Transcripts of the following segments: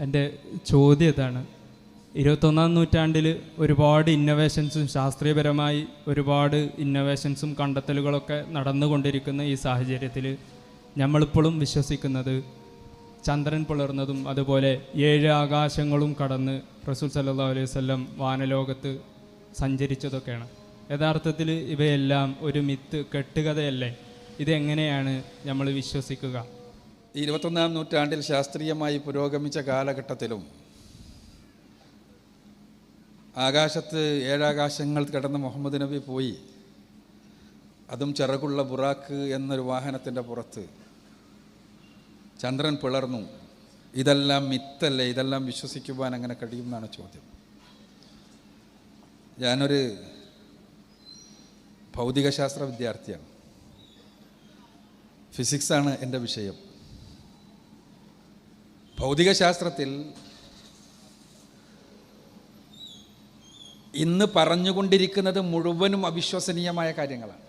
എന്റെ ചോദ്യം ഇതാണ്. ഇരുപത്തൊന്നാം നൂറ്റാണ്ടിൽ ഒരുപാട് ഇന്നൊവേഷൻസും ശാസ്ത്രീയപരമായി ഒരുപാട് ഇന്നൊവേഷൻസും കണ്ടെത്തലുകളൊക്കെ നടന്നുകൊണ്ടിരിക്കുന്ന ഈ സാഹചര്യത്തിൽ നമ്മളിപ്പോഴും വിശ്വസിക്കുന്നത് ചന്ദ്രൻ പുലർന്നതും അതുപോലെ ഏഴ് ആകാശങ്ങളും കടന്ന് റസൂൽ സല്ലാ അലൈഹി വല്ലം വാനലോകത്ത് സഞ്ചരിച്ചതൊക്കെയാണ്. യഥാർത്ഥത്തിൽ ഇവയെല്ലാം ഒരു മിത്ത് കെട്ടുകഥയല്ലേ? ഇതെങ്ങനെയാണ് നമ്മൾ വിശ്വസിക്കുക? ഈ ഇരുപത്തൊന്നാം നൂറ്റാണ്ടിൽ ശാസ്ത്രീയമായി പുരോഗമിച്ച കാലഘട്ടത്തിലും ആകാശത്ത് ഏഴാകാശങ്ങൾ കിടന്ന് മുഹമ്മദ് നബി പോയി. അതും ചിറകുള്ള ബുറാക്ക് എന്നൊരു വാഹനത്തിന്റെ പുറത്ത്. ചന്ദ്രൻ പിളർന്നു. ഇതെല്ലാം മിത്തല്ലേ? ഇതെല്ലാം വിശ്വസിക്കുവാൻ അങ്ങനെ കഴിയുമെന്നാണ് ചോദ്യം. ഞാനൊരു ഭൗതികശാസ്ത്ര വിദ്യാർത്ഥിയാണ്. ഫിസിക്സാണ് എന്റെ വിഷയം. ഭൗതികശാസ്ത്രത്തിൽ ഇന്ന് പറഞ്ഞുകൊണ്ടിരിക്കുന്നത് മുഴുവനും അവിശ്വസനീയമായ കാര്യങ്ങളാണ്.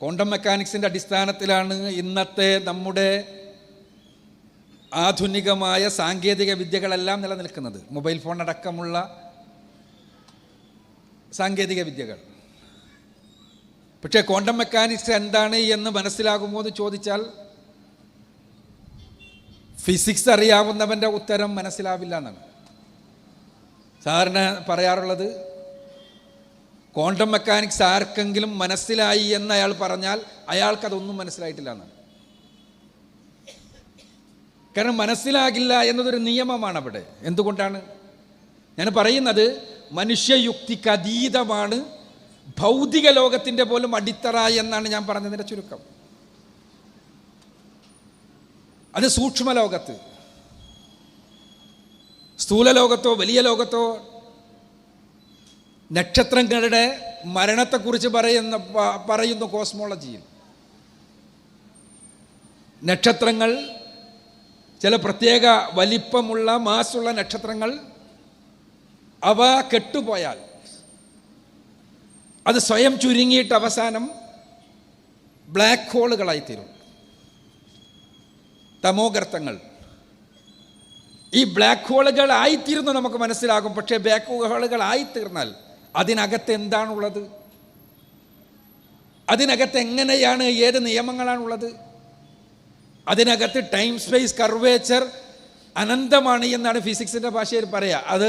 ക്വാണ്ടം മെക്കാനിക്സിന്റെ അടിസ്ഥാനത്തിലാണ് ഇന്നത്തെ നമ്മുടെ ആധുനികമായ സാങ്കേതിക വിദ്യകളെല്ലാം നിലനിൽക്കുന്നത്. മൊബൈൽ ഫോൺ അടക്കമുള്ള സാങ്കേതിക വിദ്യകൾ. പക്ഷേ ക്വാണ്ടം മെക്കാനിക്സ് എന്താണ് എന്ന് മനസ്സിലാകുമോ എന്ന് ചോദിച്ചാൽ ഫിസിക്സ് അറിയാവുന്നവന്റെ ഉത്തരം മനസ്സിലാവില്ല എന്നാണ്. സാറിന് പറയാറുള്ളത് ക്വാണ്ടം മെക്കാനിക്സ് ആർക്കെങ്കിലും മനസ്സിലായി എന്ന് അയാൾ പറഞ്ഞാൽ അയാൾക്കതൊന്നും മനസ്സിലായിട്ടില്ല എന്നാണ്. കാരണം മനസ്സിലാകില്ല എന്നതൊരു നിയമമാണ് അവിടെ എന്തുകൊണ്ടാണ്? ഞാൻ പറയുന്നത് മനുഷ്യയുക്തിക്ക് അതീതമാണ് ഭൗതിക ലോകത്തിന്റെ പോലും അടിത്തറ എന്നാണ് ഞാൻ പറഞ്ഞതിന്റെ ചുരുക്കം. അത് സൂക്ഷ്മ ലോകത്ത് സ്ഥൂല ലോകത്തോ വലിയ ലോകത്തോ നക്ഷത്രങ്ങളുടെ മരണത്തെക്കുറിച്ച് പറയുന്ന പറയുന്നു കോസ്മോളജിയിൽ. നക്ഷത്രങ്ങൾ ചില പ്രത്യേക വലിപ്പമുള്ള മാസുള്ള നക്ഷത്രങ്ങൾ അവ കെട്ടുപോയാൽ അത് സ്വയം ചുരുങ്ങിയിട്ട് അവസാനം ബ്ലാക്ക് ഹോളുകളായിത്തീരും. തമോഗർത്തങ്ങൾ. ഈ ബ്ലാക്ക് ഹോളുകൾ ആയിത്തീരുന്നു നമുക്ക് മനസ്സിലാകും. പക്ഷേ ബ്ലാക്ക് ഹോളുകൾ ആയിത്തീർന്നാൽ അതിനകത്ത് എന്താണുള്ളത്? അതിനകത്ത് എങ്ങനെയാണ് ഏത് നിയമങ്ങളാണുള്ളത്? അതിനകത്ത് ടൈം സ്പേസ് കർവേച്ചർ അനന്തമാണ് എന്നാണ് ഫിസിക്സിന്റെ ഭാഷയിൽ പറയുക അത്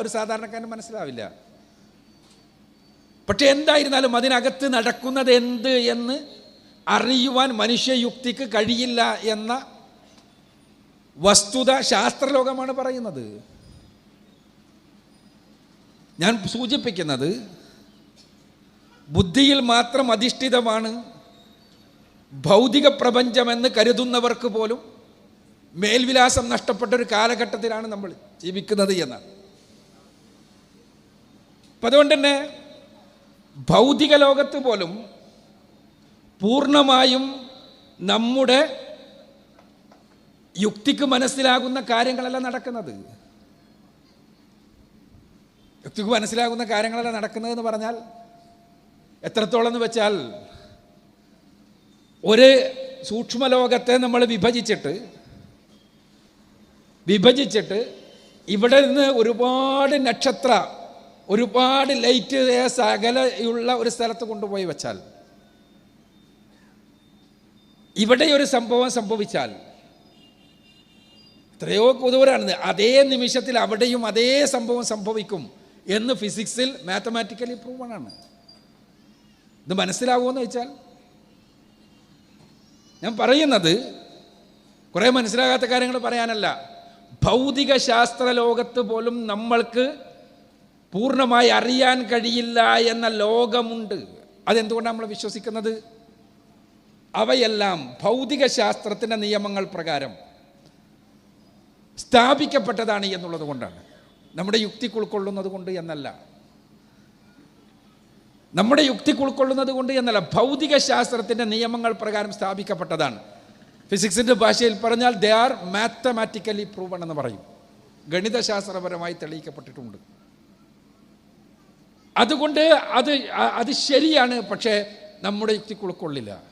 ഒരു സാധാരണക്കാരന് മനസ്സിലാവില്ല. പക്ഷെ എന്തായിരുന്നാലും അതിനകത്ത് നടക്കുന്നത് എന്ത് എന്ന് അറിയുവാൻ മനുഷ്യയുക്തിക്ക് കഴിയില്ല എന്ന വസ്തുത ശാസ്ത്രലോകമാണ് പറയുന്നത്. ഞാൻ സൂചിപ്പിക്കുന്നത് ബുദ്ധിയിൽ മാത്രം അധിഷ്ഠിതമാണ് ഭൗതിക പ്രപഞ്ചമെന്ന് കരുതുന്നവർക്ക് പോലും മേൽവിലാസം നഷ്ടപ്പെട്ട ഒരു കാലഘട്ടത്തിലാണ് നമ്മൾ ജീവിക്കുന്നത് എന്നാണ്. അപ്പം അതുകൊണ്ട് തന്നെ ഭൗതിക ലോകത്ത് പോലും പൂർണമായും നമ്മുടെ യുക്തിക്ക് മനസ്സിലാകുന്ന കാര്യങ്ങളല്ല നടക്കുന്നത്. യുക്തിക്ക് മനസ്സിലാകുന്ന കാര്യങ്ങളല്ല നടക്കുന്നതെന്ന് പറഞ്ഞാൽ എത്രത്തോളം എന്ന് വെച്ചാൽ ഒരു സൂക്ഷ്മലോകത്തെ നമ്മൾ വിഭജിച്ചിട്ട് വിഭജിച്ചിട്ട് ഇവിടെ നിന്ന് ഒരുപാട് നക്ഷത്ര ഒരുപാട് ലൈറ്റ് സകലയുള്ള ഒരു സ്ഥലത്ത് കൊണ്ടുപോയി വെച്ചാൽ ഇവിടെ ഒരു സംഭവം സംഭവിച്ചാൽ എത്രയോ ദൂരാണ് അതേ നിമിഷത്തിൽ അവിടെയും അതേ സംഭവം സംഭവിക്കും എന്ന് ഫിസിക്സിൽ മാത്തമാറ്റിക്കലി പ്രൂവണാണ് ഇത് മനസ്സിലാവുമെന്ന് വെച്ചാൽ ഞാൻ പറയുന്നത് കുറേ മനസ്സിലാകാത്ത കാര്യങ്ങൾ പറയാനല്ല. ഭൗതിക ശാസ്ത്ര ലോകത്ത് പോലും നമ്മൾക്ക് പൂർണമായി അറിയാൻ കഴിയില്ല എന്ന ലോകമുണ്ട്. അതെന്തുകൊണ്ടാണ് നമ്മൾ വിശ്വസിക്കുന്നത്? അവയെല്ലാം ഭൗതിക ശാസ്ത്രത്തിന്റെ നിയമങ്ങൾ പ്രകാരം സ്ഥാപിക്കപ്പെട്ടതാണ് എന്നുള്ളത് കൊണ്ടാണ്. നമ്മുടെ യുക്തിക്ക് ഉൾക്കൊള്ളുന്നത് കൊണ്ട് എന്നല്ല. നമ്മുടെ യുക്തിക്ക് ഉൾക്കൊള്ളുന്നത് കൊണ്ട് എന്നല്ല ഭൗതിക ശാസ്ത്രത്തിന്റെ നിയമങ്ങൾ പ്രകാരം സ്ഥാപിക്കപ്പെട്ടതാണ്. ഫിസിക്സിന്റെ ഭാഷയിൽ പറഞ്ഞാൽ ദേ ആർ മാത്തമാറ്റിക്കലി പ്രൂവൺ എന്ന് പറയും. ഗണിതശാസ്ത്രപരമായി തെളിയിക്കപ്പെട്ടിട്ടുണ്ട്. അതുകൊണ്ട് അത് അത് ശരിയാണ് പക്ഷേ നമ്മുടെ യുക്തിക്ക് ഉൾക്കൊള്ളില്ല.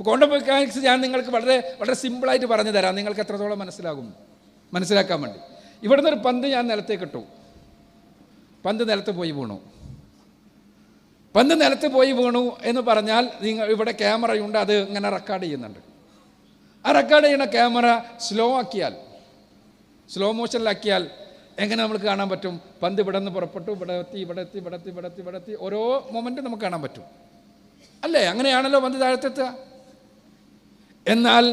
ക്വാണ്ടം മെക്കാനിക്സ് ഞാൻ നിങ്ങൾക്ക് വളരെ വളരെ സിമ്പിളായിട്ട് പറഞ്ഞു തരാം. നിങ്ങൾക്ക് എത്രത്തോളം മനസ്സിലാകും? മനസ്സിലാക്കാൻ വേണ്ടി. ഇവിടുന്ന് ഒരു പന്ത് ഞാൻ നിലത്തേക്ക് ഇട്ടു. പന്ത് നിലത്ത് പോയി വീണു. പന്ത് നിലത്ത് പോയി വീണു എന്ന് പറഞ്ഞാൽ നിങ്ങൾ ഇവിടെ ക്യാമറയുണ്ട് അത് ഇങ്ങനെ റെക്കോർഡ് ചെയ്യുന്നുണ്ട്. ആ റെക്കോർഡ് ചെയ്യുന്ന ക്യാമറ സ്ലോ ആക്കിയാൽ സ്ലോ മോഷനിലാക്കിയാൽ എങ്ങനെ നമുക്ക് കാണാൻ പറ്റും? പന്ത് ഇവിടെ നിന്ന് പുറപ്പെട്ടു ഇവിടെ എത്തി ഇവിടെ എത്തി ഇവിടെ എത്തി ഇവിടെ എത്തി ഇവിടെ എത്തി. ഓരോ മൊമെന്റും നമുക്ക് കാണാൻ പറ്റും. അല്ലേ? അങ്ങനെയാണല്ലോ പന്ത് താഴത്തെത്തുക എന്നാൽ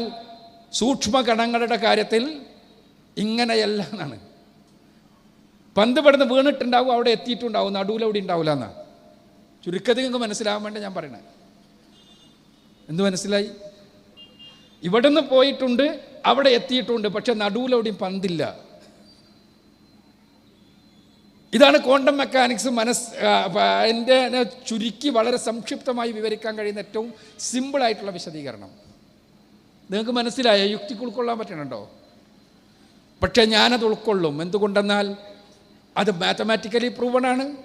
സൂക്ഷ്മ കണങ്ങളുടെ കാര്യത്തിൽ ഇങ്ങനെയല്ല എന്നാണ് പന്ത് പെടുന്ന് വീണിട്ടുണ്ടാവും അവിടെ എത്തിയിട്ടുണ്ടാവും നടുവിൽ അവിടെ ഉണ്ടാവില്ല എന്നാണ് ചുരുക്കത്തിൽ നിങ്ങൾക്ക് മനസ്സിലാവാൻ വേണ്ടി ഞാൻ പറയണേ. എന്ത് മനസ്സിലായി? ഇവിടുന്ന് പോയിട്ടുണ്ട് അവിടെ എത്തിയിട്ടുണ്ട് പക്ഷെ നടുവിൽ അവിടെയും പന്തില്ല. ഇതാണ് ക്വാണ്ടം മെക്കാനിക്സ് മനസ് എന്റെ ചുരുക്കി വളരെ സംക്ഷിപ്തമായി വിവരിക്കാൻ കഴിയുന്ന ഏറ്റവും സിമ്പിളായിട്ടുള്ള വിശദീകരണം. നിങ്ങൾക്ക് മനസ്സിലായ? യുക്തിക്ക് ഉൾക്കൊള്ളാൻ പറ്റണുണ്ടോ? പക്ഷേ ഞാനത് ഉൾക്കൊള്ളും. എന്തുകൊണ്ടെന്നാൽ അത് മാത്തമാറ്റിക്കലി പ്രൂവണാണ്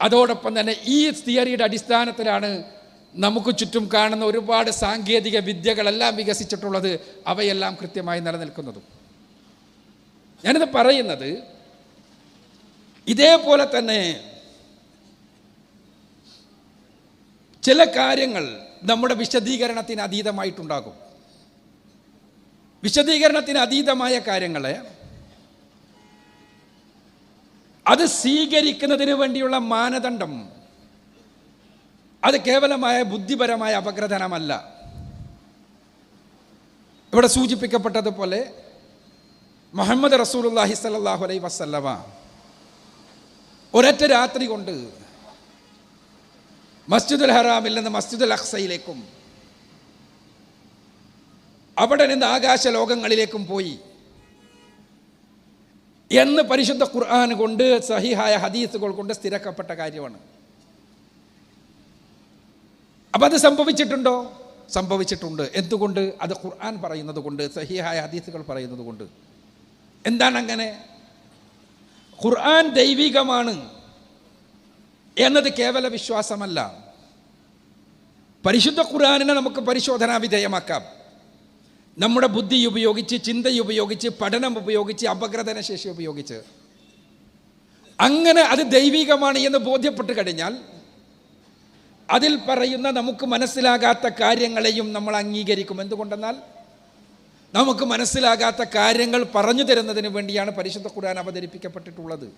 അതോടൊപ്പം തന്നെ ഈ തിയറിയുടെ അടിസ്ഥാനത്തിലാണ് നമുക്ക് ചുറ്റും കാണുന്ന ഒരുപാട് സാങ്കേതിക വിദ്യകളെല്ലാം വികസിച്ചിട്ടുള്ളത് അവയെല്ലാം കൃത്യമായി നിലനിൽക്കുന്നതും. ഞാനിത് പറയുന്നത് ഇതേപോലെ തന്നെ ചില കാര്യങ്ങൾ നമ്മുടെ വിശദീകരണത്തിന് അതീതമായിട്ടുണ്ടാകും. വിശദീകരണത്തിന് അതീതമായ കാര്യങ്ങളെ അത് സ്വീകരിക്കുന്നതിന് വേണ്ടിയുള്ള മാനദണ്ഡം. അത് കേവലമായ ബുദ്ധിപരമായ അപഗ്രഥനമല്ല. ഇവിടെ സൂചിപ്പിക്കപ്പെട്ടതുപോലെ മുഹമ്മദ് റസൂലുല്ലാഹി സല്ലാഹു അലൈ വസല്ലമ ഒരൊറ്റ രാത്രി കൊണ്ട് മസ്ജിദുൽ ഹറാമിൽ നിന്ന് മസ്ജിദുൽ അഖ്സയിലേക്കും അവിടെ നിന്ന് ആകാശ ലോകങ്ങളിലേക്കും പോയി. എന്ന് പരിശുദ്ധ ഖുർആൻ കൊണ്ട് സഹിഹായ ഹദീസുകൾ കൊണ്ട് സ്ഥിരക്കപ്പെട്ട കാര്യമാണ്. അപ്പം അത് സംഭവിച്ചിട്ടുണ്ടോ? സംഭവിച്ചിട്ടുണ്ട്. എന്തുകൊണ്ട്? അത് ഖുർആൻ പറയുന്നത് കൊണ്ട് സഹിഹായ ഹദീസുകൾ പറയുന്നത് കൊണ്ട്. എന്താണ് അങ്ങനെ? ഖുർആൻ ദൈവികമാണ് എന്നത് കേവല വിശ്വാസമല്ല. പരിശുദ്ധ ഖുർആാനിനെ നമുക്ക് പരിശോധനാ വിധേയമാക്കാം. നമ്മുടെ ബുദ്ധി ഉപയോഗിച്ച് ചിന്ത ഉപയോഗിച്ച് പഠനം ഉപയോഗിച്ച് അപഗ്രഥന ശേഷി ഉപയോഗിച്ച്. അങ്ങനെ അത് ദൈവികമാണ് എന്ന് ബോധ്യപ്പെട്ട് കഴിഞ്ഞാൽ അതിൽ പറയുന്ന നമുക്ക് മനസ്സിലാകാത്ത കാര്യങ്ങളെയും നമ്മൾ അംഗീകരിക്കും. എന്തുകൊണ്ടെന്നാൽ നമുക്ക് മനസ്സിലാകാത്ത കാര്യങ്ങൾ പറഞ്ഞു തരുന്നതിന് വേണ്ടിയാണ് പരിശുദ്ധ ഖുർആൻ അവതരിപ്പിക്കപ്പെട്ടിട്ടുള്ളത്.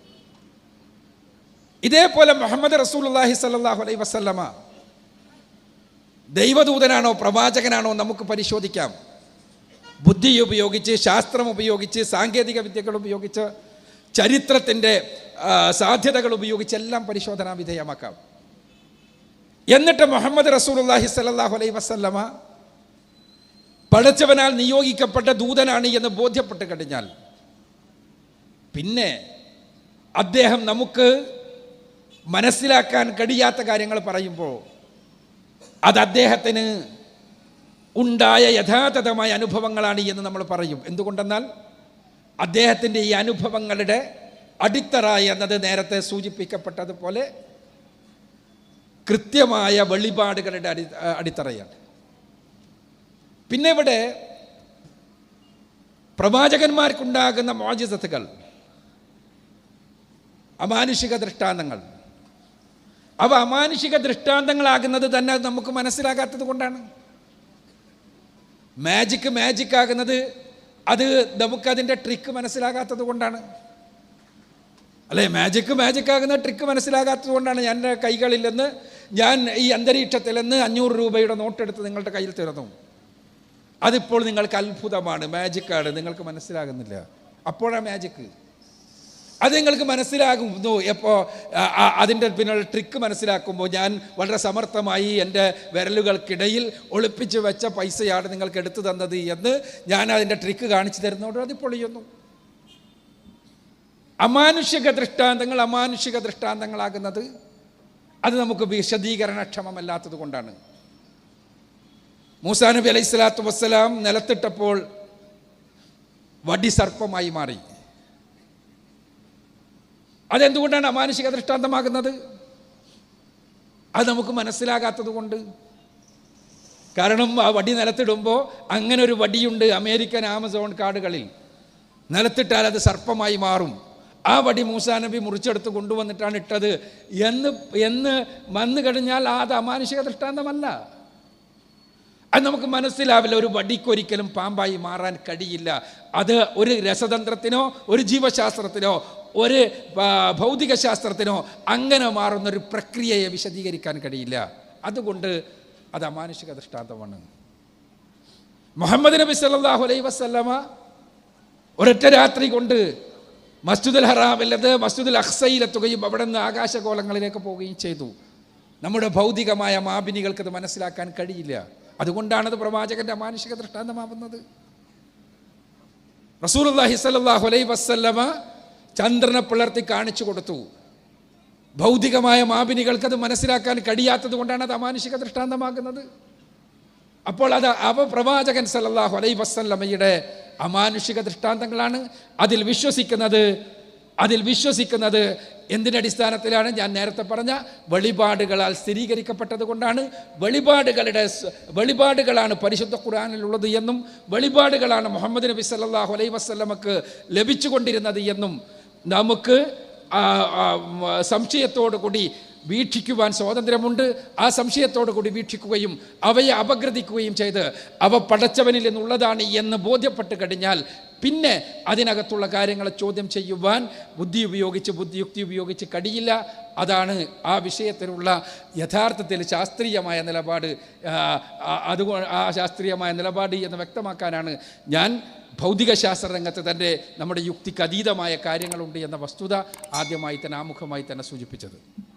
ഇതേപോലെ മുഹമ്മദ് റസൂലുള്ളാഹി സ്വല്ലല്ലാഹു അലൈ വസല്ലമ ദൈവദൂതനാണോ പ്രവാചകനാണോ നമുക്ക് പരിശോധിക്കാം. ബുദ്ധി ഉപയോഗിച്ച് ശാസ്ത്രം ഉപയോഗിച്ച് സാങ്കേതിക വിദ്യകൾ ഉപയോഗിച്ച് ചരിത്രത്തിന്റെ സാധ്യതകൾ ഉപയോഗിച്ച് എല്ലാം പരിശോധനാ വിധേയമാക്കാം. എന്നിട്ട് മുഹമ്മദ് റസൂലുള്ളാഹി സ്വല്ലല്ലാഹു അലൈ വസല്ലമ പഠിച്ചവനാൽ നിയോഗിക്കപ്പെട്ട ദൂതനാണ് എന്ന് ബോധ്യപ്പെട്ട് കഴിഞ്ഞാൽ പിന്നെ അദ്ദേഹം നമുക്ക് മനസ്സിലാക്കാൻ കഴിയാത്ത കാര്യങ്ങൾ പറയുമ്പോൾ അത് അദ്ദേഹത്തിന് ഉണ്ടായ യഥാതഥമായ അനുഭവങ്ങളാണ് എന്ന് നമ്മൾ പറയും. എന്തുകൊണ്ടെന്നാൽ അദ്ദേഹത്തിന്റെ ഈ അനുഭവങ്ങളുടെ അടിത്തറ എന്നത് നേരത്തെ സൂചിപ്പിക്കപ്പെട്ടതുപോലെ കൃത്യമായ വെളിപാടുകളുടെ അടി അടിത്തറയാണ്. പിന്നെ ഇവിടെ പ്രവാചകന്മാർക്കുണ്ടാകുന്ന മോചിതത്തുകൾ അമാനുഷിക ദൃഷ്ടാന്തങ്ങൾ. അവ അമാനുഷിക ദൃഷ്ടാന്തങ്ങളാകുന്നത് തന്നെ നമുക്ക് മനസ്സിലാകാത്തത് കൊണ്ടാണ്. മാജിക്ക് മാജിക് ആകുന്നത് അത് നമുക്കതിന്റെ ട്രിക്ക് മനസ്സിലാകാത്തത് കൊണ്ടാണ്. അല്ലേ? മാജിക്ക് മാജിക് ആകുന്ന ട്രിക്ക് മനസ്സിലാകാത്തത് കൊണ്ടാണ് എന്റെ കൈകളിൽ നിന്ന് ഞാൻ ഈ അന്തരീക്ഷത്തിൽ നിന്ന് അഞ്ഞൂറ് രൂപയുടെ നോട്ടെടുത്ത് നിങ്ങളുടെ കയ്യിൽ തരുന്നു. അതിപ്പോൾ നിങ്ങൾക്ക് അത്ഭുതമാണ്. മാജിക്കാണ് നിങ്ങൾക്ക് മനസ്സിലാകുന്നില്ല. അപ്പോഴാണ് മാജിക്ക് അത് നിങ്ങൾക്ക് മനസ്സിലാകുന്നു എപ്പോൾ അതിന്റെ പിന്നുള്ള ട്രിക്ക് മനസ്സിലാക്കുമ്പോൾ ഞാൻ വളരെ സമർത്ഥമായി എന്റെ വിരലുകൾക്കിടയിൽ ഒളിപ്പിച്ച് വെച്ച പൈസയാണ് നിങ്ങൾക്ക് എടുത്തു തന്നത് എന്ന് ഞാൻ അതിന്റെ ട്രിക്ക് കാണിച്ചു തരുന്നതോട് അത് പൊളിയുന്നു. അമാനുഷിക ദൃഷ്ടാന്തങ്ങൾ അമാനുഷിക ദൃഷ്ടാന്തങ്ങളാകുന്നത് അത് നമുക്ക് വിശദീകരണക്ഷമമല്ലാത്തത് കൊണ്ടാണ്. മൂസാ നബി അലൈഹി സ്വലാത്തു വസ്സലാം നിലത്തിട്ടപ്പോൾ വടി സർപ്പമായി മാറി. അതെന്തുകൊണ്ടാണ് അമാനുഷിക ദൃഷ്ടാന്തമാകുന്നത്? അത് നമുക്ക് മനസ്സിലാകാത്തത് കൊണ്ട്. കാരണം ആ വടി നിലത്തിടുമ്പോൾ അങ്ങനെ ഒരു വടിയുണ്ട് അമേരിക്കൻ ആമസോൺ കാടുകളിൽ. നിലത്തിട്ടാൽ അത് സർപ്പമായി മാറും. ആ വടി മൂസാ നബി മുറിച്ചെടുത്ത് കൊണ്ടുവന്നിട്ടാണ് ഇട്ടത്. എന്ന് എന്ന് വന്നു കഴിഞ്ഞാൽ അത് അമാനുഷിക ദൃഷ്ടാന്തമല്ല. അത് നമുക്ക് മനസ്സിലാവില്ല. ഒരു വടിക്കൊരിക്കലും പാമ്പായി മാറാൻ കഴിയില്ല. അത് ഒരു രസതന്ത്രത്തിനോ ഒരു ജീവശാസ്ത്രത്തിനോ ഒരു ഭൗതികശാസ്ത്രത്തിനോ ഭൗതിക ശാസ്ത്രത്തിനോ അങ്ങനെ മാറുന്ന ഒരു പ്രക്രിയയെ വിശദീകരിക്കാൻ കഴിയില്ല. അതുകൊണ്ട് അത് അമാനുഷിക ദൃഷ്ടാന്തമാണ്. മുഹമ്മദ് നബി സല്ലാഹു അലൈ വസല്ലമ ഒരൊറ്റ രാത്രി കൊണ്ട് മസ്ജിദുൽ ഹറാമില്ലത് മസ്ജിദുൽ അഹ്സയിലെത്തുകയും അവിടെ നിന്ന് ആകാശഗോളങ്ങളിലേക്ക് പോവുകയും ചെയ്തു. നമ്മുടെ ഭൗതികമായ അത് മനസ്സിലാക്കാൻ കഴിയില്ല. അതുകൊണ്ടാണത് പ്രവാചകന്റെ അമാനുഷിക ദൃഷ്ടാന്തമാവുന്നത്. റസൂലുള്ളാഹി സല്ലാഹു അലൈഹി വസല്ലമ ചന്ദ്രനെ പിളർത്തി കാണിച്ചു കൊടുത്തു. ഭൗതികമായ മാപിനികൾക്ക് അത് മനസ്സിലാക്കാൻ കഴിയാത്തത് കൊണ്ടാണ് അത് അമാനുഷിക ദൃഷ്ടാന്തമാകുന്നത് അപ്പോൾ അത് അവപ്രവാചകൻ പ്രവാചകൻ അലൈ അലൈഹി വസല്ലമയുടെ അമാനുഷിക ദൃഷ്ടാന്തങ്ങളാണ്. അതിൽ വിശ്വസിക്കുന്നത് അതിൽ വിശ്വസിക്കുന്നത് എന്തിന്റെ അടിസ്ഥാനത്തിലാണ്? ഞാൻ നേരത്തെ പറഞ്ഞ വെളിപാടുകളാൽ സ്ഥിരീകരിക്കപ്പെട്ടത് കൊണ്ടാണ്. വെളിപാടുകളുടെ വെളിപാടുകളാണ് പരിശുദ്ധ ഖുറാനിലുള്ളത് എന്നും വെളിപാടുകളാണ് മുഹമ്മദ് നബി സല്ലാഹു അലൈ വസ്ലമക്ക് ലഭിച്ചുകൊണ്ടിരുന്നത് എന്നും നമുക്ക് സംശയത്തോടു കൂടി വീക്ഷിക്കുവാൻ സ്വാതന്ത്ര്യമുണ്ട്. ആ സംശയത്തോടു കൂടി വീക്ഷിക്കുകയും അവയെ അപഗ്രഥിക്കുകയും ചെയ്ത് അവ പടച്ചവനിൽ നിന്നുള്ളതാണ് എന്ന് ബോധ്യപ്പെട്ട് കഴിഞ്ഞാൽ പിന്നെ അതിനകത്തുള്ള കാര്യങ്ങളെ ചോദ്യം ചെയ്യുവാൻ ബുദ്ധി ഉപയോഗിച്ച് ബുദ്ധിയുക്തി ഉപയോഗിച്ച് കഴിയില്ല. അതാണ് ആ വിഷയത്തിലുള്ള യഥാർത്ഥത്തിൽ ശാസ്ത്രീയമായ നിലപാട്. ആ, ആ, ശാസ്ത്രീയമായ നിലപാട് എന്ന് വ്യക്തമാക്കാനാണ് ഞാൻ ഭൗതിക ശാസ്ത്ര രംഗത്ത് തന്നെ നമ്മുടെ യുക്തിക്ക് അതീതമായ കാര്യങ്ങളുണ്ട് എന്ന വസ്തുത ആദ്യമായി തന്നെ ആമുഖമായി തന്നെ സൂചിപ്പിച്ചത്.